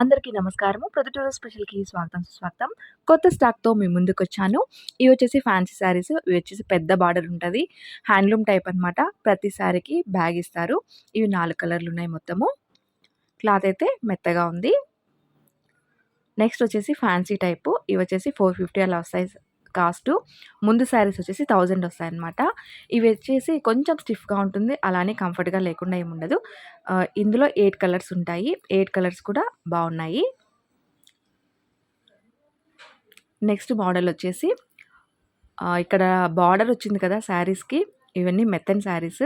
అందరికీ నమస్కారము. ప్రొద్దుటూరు స్పెషల్కి స్వాగతం సుస్వాగతం. కొత్త స్టాక్తో మీ ముందుకు వచ్చాను ఇవి వచ్చేసి ఫ్యాన్సీ శారీస్ ఇవి వచ్చేసి పెద్ద బార్డర్ ఉంటుంది. హ్యాండ్లూమ్ టైప్ అనమాట ప్రతి శారీకి బ్యాగ్ ఇస్తారు. ఇవి నాలుగు కలర్లు ఉన్నాయి మొత్తము. క్లాత్ అయితే మెత్తగా ఉంది. నెక్స్ట్ వచ్చేసి ఫ్యాన్సీ టైపు. ఇవి వచ్చేసి ఫోర్ ఫిఫ్టీ అలా వస్తాయి. కాస్ట్. ముందు శారీస్ వచ్చేసి థౌజండ్ వస్తాయన్నమాట. ఇవి వచ్చేసి కొంచెం స్టిఫ్గా ఉంటుంది. అలానే కంఫర్ట్గా లేకుండా ఏముండదు ఇందులో ఎయిట్ కలర్స్ ఉంటాయి. ఎయిట్ కలర్స్ కూడా బాగున్నాయి. నెక్స్ట్ మోడల్ వచ్చేసి ఇక్కడ బార్డర్ వచ్చింది కదా శారీస్కి. ఇవన్నీ మెత్తన్ శారీస్.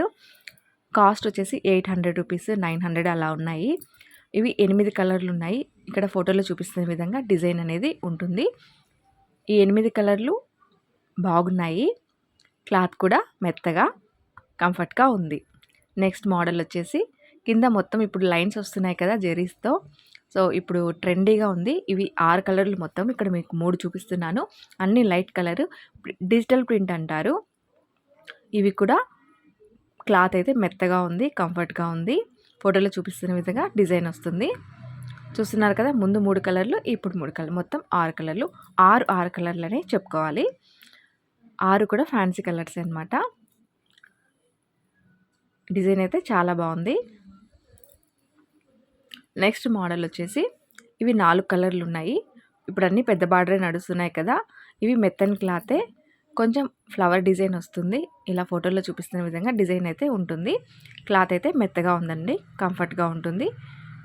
కాస్ట్ వచ్చేసి eight hundred rupees nine hundred అలా ఉన్నాయి. ఇవి ఎనిమిది కలర్లు ఉన్నాయి. ఇక్కడ ఫోటోలో చూపిస్తున్న విధంగా డిజైన్ అనేది ఉంటుంది. ఈ ఎనిమిది కలర్లు బాగున్నాయి. క్లాత్ కూడా మెత్తగా కంఫర్ట్గా ఉంది. నెక్స్ట్ మోడల్ వచ్చేసి కింద మొత్తం ఇప్పుడు లైన్స్ వస్తున్నాయి కదా జెరీస్తో. సో ఇప్పుడు ట్రెండీగా ఉంది. ఇవి ఆరు కలర్లు మొత్తం ఇక్కడ మీకు మూడు చూపిస్తున్నాను. అన్ని లైట్ కలర్ డిజిటల్ ప్రింట్ అంటారు. ఇవి కూడా క్లాత్ అయితే మెత్తగా ఉంది కంఫర్ట్గా ఉంది. ఫోటోలో చూపిస్తున్న విధంగా డిజైన్ వస్తుంది. చూస్తున్నారు కదా ముందు మూడు కలర్లు ఇప్పుడు మూడు కలర్ మొత్తం ఆరు కలర్లు. ఆరు ఆరు కలర్లనే చెప్పుకోవాలి. ఆరు కూడా ఫ్యాన్సీ కలర్స్ అనమాట డిజైన్ అయితే చాలా బాగుంది. నెక్స్ట్ మోడల్ వచ్చేసి ఇవి నాలుగు కలర్లు ఉన్నాయి. ఇప్పుడు అన్నీ పెద్ద బార్డరే నడుస్తున్నాయి కదా ఇవి మెత్తన్ క్లాతే. కొంచెం ఫ్లవర్ డిజైన్ వస్తుంది. ఇలా ఫోటోలో చూపిస్తున్న విధంగా డిజైన్ అయితే ఉంటుంది. క్లాత్ అయితే మెత్తగా ఉందండి కంఫర్ట్గా ఉంటుంది.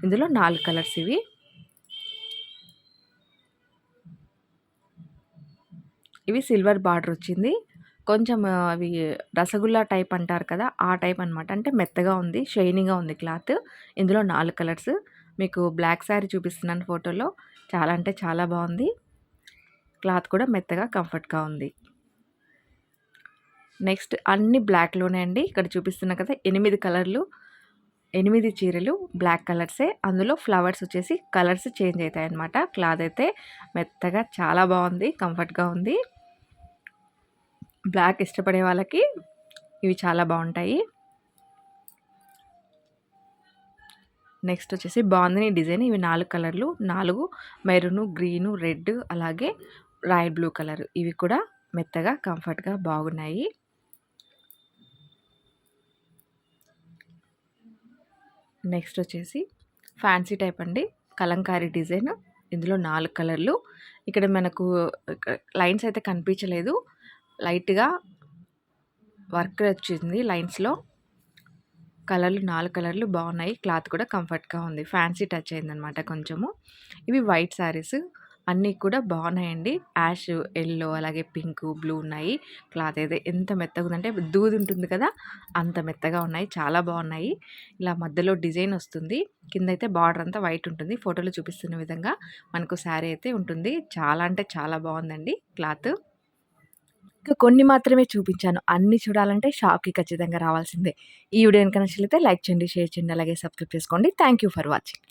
ఇందులో నాలుగు కలర్స్ ఇవి. ఇవి సిల్వర్ బార్డర్ వచ్చింది. కొంచెం అవి రసగుల్లా టైప్ అంటారు కదా ఆ టైప్ అనమాట అంటే మెత్తగా ఉంది షైనింగ్గా ఉంది క్లాత్. ఇందులో నాలుగు కలర్స్. మీకు బ్లాక్ శారీ చూపిస్తున్నాను ఫోటోలో. చాలా అంటే చాలా బాగుంది. క్లాత్ కూడా మెత్తగా కంఫర్ట్గా ఉంది. నెక్స్ట్ అన్ని బ్లాక్లోనే అండి. ఇక్కడ చూపిస్తున్నా కదా ఎనిమిది కలర్లు. ఎనిమిది చీరలు బ్లాక్ కలర్సే. అందులో ఫ్లవర్స్ వచ్చేసి కలర్స్ చేంజ్ అవుతాయి అన్నమాట క్లాత్ అయితే మెత్తగా చాలా బాగుంది కంఫర్ట్గా ఉంది. బ్లాక్ ఇష్టపడే వాళ్ళకి ఇవి చాలా బాగుంటాయి. నెక్స్ట్ వచ్చేసి బాగుంది డిజైన్. ఇవి నాలుగు కలర్లు. నాలుగు మెరూను గ్రీను రెడ్ అలాగే రాయల్ బ్లూ కలర్. ఇవి కూడా మెత్తగా కంఫర్ట్గా బాగున్నాయి. నెక్స్ట్ వచ్చేసి ఫ్యాన్సీ టైప్ అండి. కలంకారీ డిజైన్. ఇందులో నాలుగు కలర్లు. ఇక్కడ మనకు లైన్స్ అయితే కనిపించలేదు. లైట్గా వర్క్ వచ్చింది లైన్స్లో. కలర్లు నాలుగు కలర్లు బాగున్నాయి. క్లాత్ కూడా కంఫర్ట్గా ఉంది. ఫ్యాన్సీ టచ్ అయిందనమాట కొంచెము. ఇవి వైట్ శారీస్. అన్నీ కూడా బాగున్నాయండి. యాష్ ఎల్లో అలాగే పింక్ బ్లూ ఉన్నాయి. క్లాత్ అయితే ఎంత మెత్తగా ఉందంటే దూది ఉంటుంది కదా అంత మెత్తగా ఉన్నాయి. చాలా బాగున్నాయి. ఇలా మధ్యలో డిజైన్ వస్తుంది. కింద అయితే బార్డర్ అంతా వైట్ ఉంటుంది. ఫోటోలో చూపిస్తున్న విధంగా మనకు శారీ అయితే ఉంటుంది. చాలా అంటే చాలా బాగుందండి క్లాత్. ఇంకా కొన్ని మాత్రమే చూపించాను. అన్ని చూడాలంటే షాప్కి ఖచ్చితంగా రావాల్సిందే. ఈ వీడియో కనుక నచ్చితే లైక్ చేయండి షేర్ చేయండి అలాగే సబ్స్క్రైబ్ చేసుకోండి. Thank you for watching.